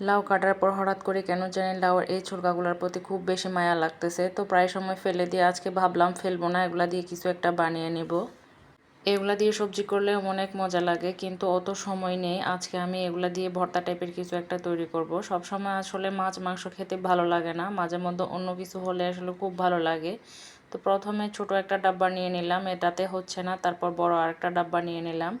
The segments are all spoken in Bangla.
লাউ কাটার পর হঠাৎ করে কেন জানি লাউর এই ছোলকাগুলোর প্রতি খুব বেশি মায়া লাগতেছে। তো প্রায় সময় ফেলে দিয়ে আজকে ভাবলাম ফেলব না, এগুলা দিয়ে কিছু একটা বানিয়ে নেব। এগুলা দিয়ে সবজি করলে অনেক মজা লাগে, কিন্তু অত সময় নেই। আজকে আমি এগুলা দিয়ে ভর্তা টাইপের কিছু একটা তৈরি করব। সব সময় আসলে মাছ, মাংস খেতে ভালো লাগে না। মাঝে মধ্যে অন্য কিছু হলে আসলে খুব ভালো লাগে। তো প্রথমে ছোট একটা ডাব্বা নিয়ে নিলাম, এটাতে হচ্ছে না। তারপর বড় আরেকটা ডাব্বা নিয়ে নিলাম।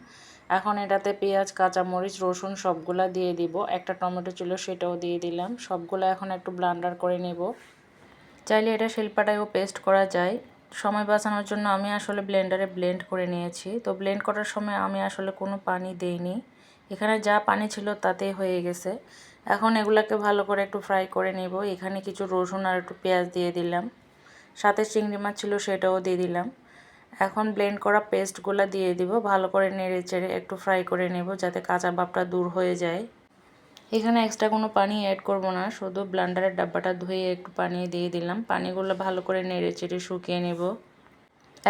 এখন এটাতে পেঁয়াজ, কাঁচামরিচ, রসুন সবগুলা দিয়ে দিব। একটা টমেটো ছিল সেটাও দিয়ে দিলাম। সবগুলো এখন একটু ব্লান্ডার করে নেব। চাইলে এটা শিল্পাটায়ও পেস্ট করা যায়। সময় বাঁচানোর জন্য আমি আসলে ব্লেন্ডারে ব্লেন্ড করে নিয়েছি। তো ব্লেন্ড করার সময় আমি আসলে কোনো পানি দেইনি। এখানে যা পানি ছিল তাতেই হয়ে গেছে। এখন এগুলাকে ভালো করে একটু ফ্রাই করে নেব। এখানে কিছু রসুন আর একটু পেঁয়াজ দিয়ে দিলাম। সাথে চিংড়ি মাছ ছিল সেটাও দিয়ে দিলাম। এখন ব্লেন্ড করা পেস্টগুলো দিয়ে দিব, ভালো করে নেড়ে চেড়ে একটু ফ্রাই করে নেব যাতে কাঁচা ভাবটা দূর হয়ে যায়। এখানে এক্সট্রা কোনো পানি অ্যাড করব না, শুধু ব্লান্ডারের ডাব্বাটা ধুয়ে একটু পানি দিয়ে দিলাম। পানিগুলো ভালো করে নেড়ে চেড়ে শুকিয়ে নেব।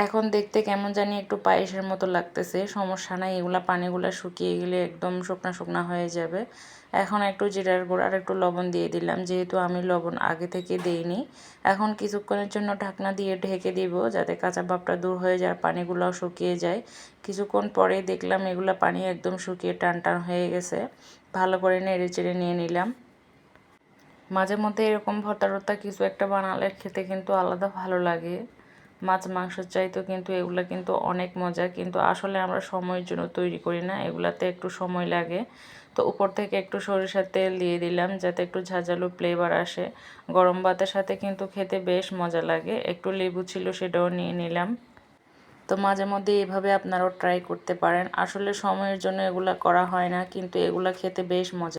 এখন দেখতে কেমন জানি একটু পায়েসের মতো লাগতেছে। সমস্যা নাই, এগুলা পানিগুলো শুকিয়ে গেলে একদম শুকনা শুকনা হয়ে যাবে। এখন একটু জিরার গুঁড় আর একটু লবণ দিয়ে দিলাম, যেহেতু আমি লবণ আগে থেকে দিইনি। এখন কিছুক্ষণের জন্য ঢাকনা দিয়ে ঢেকে দিব, যাতে কাঁচা ভাবটা দূর হয়ে যায় পানিগুলোও শুকিয়ে যায়। কিছুক্ষণ পরে দেখলাম এগুলো পানি একদম শুকিয়ে টান টান হয়ে গেছে। ভালো করে নেড়ে চেড়ে নিয়ে নিলাম। মাঝে মধ্যে এরকম ভর্তা টর্তা কিছু একটা বানালে খেতে কিন্তু আলাদা ভালো লাগে। মাছ, মাংস চাইতো কিন্তু এগুলো কিন্তু অনেক মজা। কিন্তু আসলে আমরা সময়ের জন্য তৈরি করি না, এগুলাতে একটু সময় লাগে। তো উপর থেকে একটু সরিষার তেল দিয়ে দিলাম যাতে একটু ঝাঁঝালো ফ্লেভার আসে। গরম ভাতের সাথে কিন্তু খেতে বেশ মজা লাগে। একটু লেবু ছিল সেটাও নিয়ে নিলাম। তো মাঝে মধ্যে এভাবে আপনারাও ট্রাই করতে পারেন। আসলে সময়ের জন্য এগুলা করা হয় না, কিন্তু এগুলা খেতে বেশ মজা